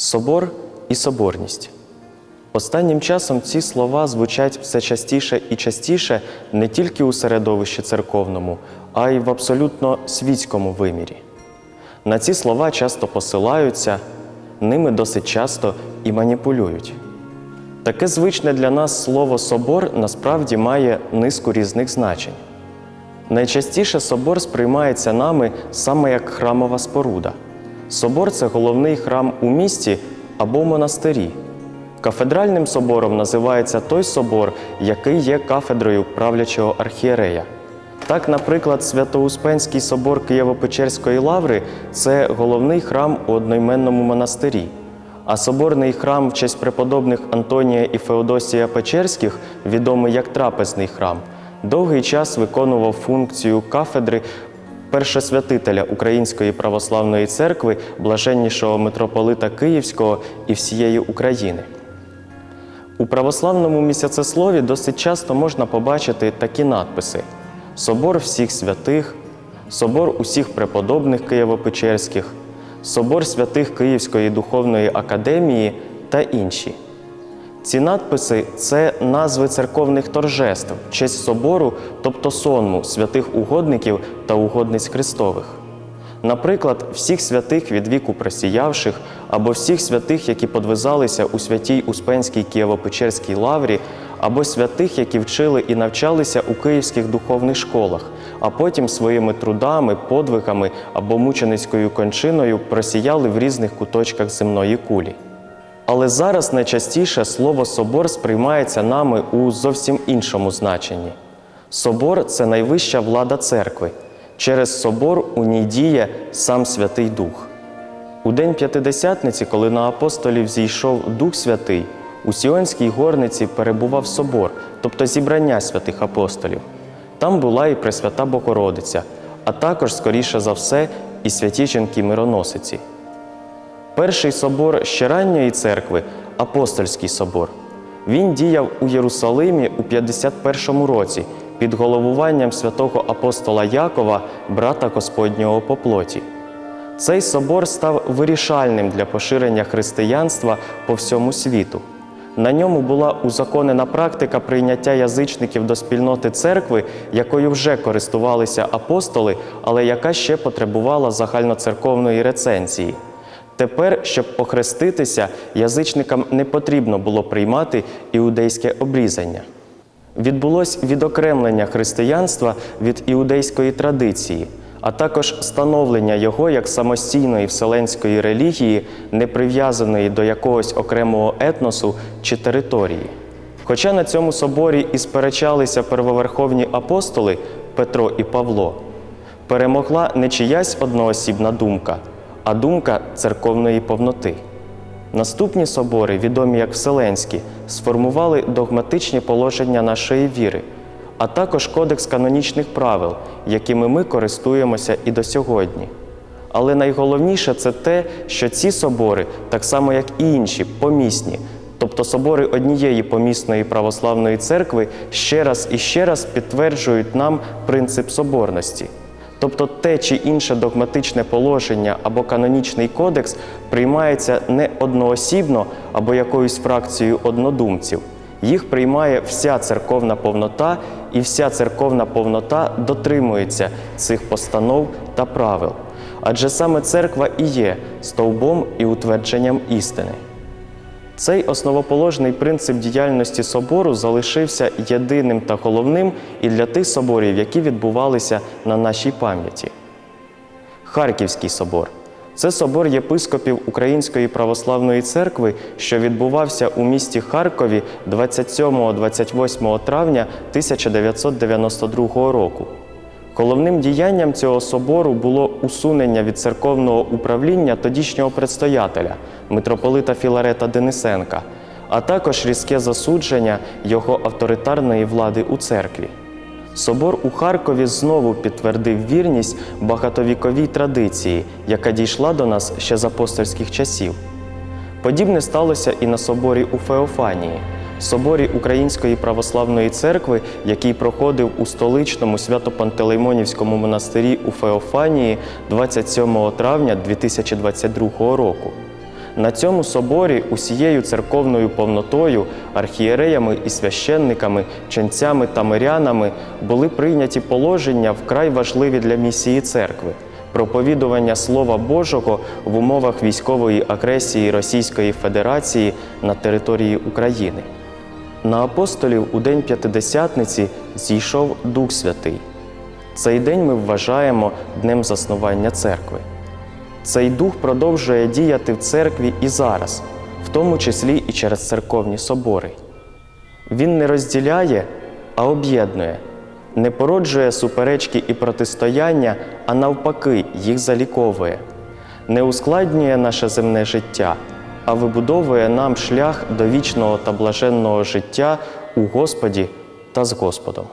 Собор і соборність. Останнім часом ці слова звучать все частіше і частіше не тільки у середовищі церковному, а й в абсолютно світському вимірі. На ці слова часто посилаються, ними досить часто і маніпулюють. Таке звичне для нас слово собор насправді має низку різних значень. Найчастіше собор сприймається нами саме як храмова споруда. Собор це головний храм у місті або монастирі. Кафедральним собором називається той собор, який є кафедрою правлячого архієрея. Так, наприклад, Свято-Успенський собор Києво-Печерської лаври це головний храм у одноіменному монастирі. А соборний храм в честь преподобних Антонія і Феодосія Печерських, відомий як трапезний храм, довгий час виконував функцію кафедри першосвятителя Української православної церкви, блаженнішого митрополита Київського і всієї України. У православному місяцеслові досить часто можна побачити такі надписи: Собор всіх святих, Собор усіх преподобних Києво-Печерських, Собор святих Київської духовної академії та інші. Ці надписи це назви церковних торжеств, честь собору, тобто сонму святих угодників та угодниць Христових. Наприклад, всіх святих від віку просіявших, або всіх святих, які подвизалися у святій Успенській Києво-Печерській лаврі, або святих, які вчили і навчалися у київських духовних школах, а потім своїми трудами, подвигами або мученицькою кончиною просіяли в різних куточках земної кулі. Але зараз найчастіше слово собор сприймається нами у зовсім іншому значенні. Собор це найвища влада церкви. Через собор у ній діє сам Святий Дух. У День П'ятидесятниці, коли на апостолів зійшов Дух Святий, у Сіонській горниці перебував собор, тобто зібрання святих апостолів. Там була і Пресвята Богородиця, а також, скоріше за все, і святі жінки мироносиці. Перший собор ще ранньої церкви апостольський собор. Він діяв у Єрусалимі у 51 році під головуванням святого апостола Якова, брата Господнього по плоті. Цей собор став вирішальним для поширення християнства по всьому світу. На ньому була узаконена практика прийняття язичників до спільноти церкви, якою вже користувалися апостоли, але яка ще потребувала загальноцерковної рецензії. Тепер, щоб охреститися, язичникам не потрібно було приймати іудейське обрізання. Відбулось відокремлення християнства від іудейської традиції, а також становлення його як самостійної вселенської релігії, не прив'язаної до якогось окремого етносу чи території. Хоча на цьому соборі і сперечалися первоверховні апостоли Петро і Павло, перемогла не чиясь одноосібна думка, а думка церковної повноти. Наступні собори, відомі як Вселенські, сформували догматичні положення нашої віри, а також кодекс канонічних правил, якими ми користуємося і до сьогодні. Але найголовніше це те, що ці собори, так само як і інші, помісні, тобто собори однієї помісної православної церкви, ще раз і ще раз підтверджують нам принцип соборності. Тобто те чи інше догматичне положення або канонічний кодекс приймається не одноосібно або якоюсь фракцією однодумців. Їх приймає вся церковна повнота, і вся церковна повнота дотримується цих постанов та правил. Адже саме церква і є стовбом і утвердженням істини. Цей основоположний принцип діяльності собору залишився єдиним та головним і для тих соборів, які відбувалися на нашій пам'яті. Харківський собор це собор єпископів Української православної церкви, що відбувався у місті Харкові 27-28 травня 1992 року. Головним діянням цього собору було усунення від церковного управління тодішнього предстоятеля митрополита Філарета Денисенка, а також різке засудження його авторитарної влади у церкві. Собор у Харкові знову підтвердив вірність багатовіковій традиції, яка дійшла до нас ще з апостольських часів. Подібне сталося і на соборі у Феофанії, соборі Української православної церкви, який проходив у столичному Свято-Пантелеймонівському монастирі у Феофанії 27 травня 2022 року. На цьому соборі усією церковною повнотою, архієреями і священниками, ченцями та мирянами були прийняті положення вкрай важливі для місії церкви проповідування Слова Божого в умовах військової агресії Російської Федерації на території України. На апостолів у День П'ятидесятниці зійшов Дух Святий. Цей день ми вважаємо днем заснування церкви. Цей дух продовжує діяти в церкві і зараз, в тому числі і через церковні собори. Він не розділяє, а об'єднує, не породжує суперечки і протистояння, а навпаки, їх заліковує, не ускладнює наше земне життя, а вибудовує нам шлях до вічного та блаженного життя у Господі та з Господом.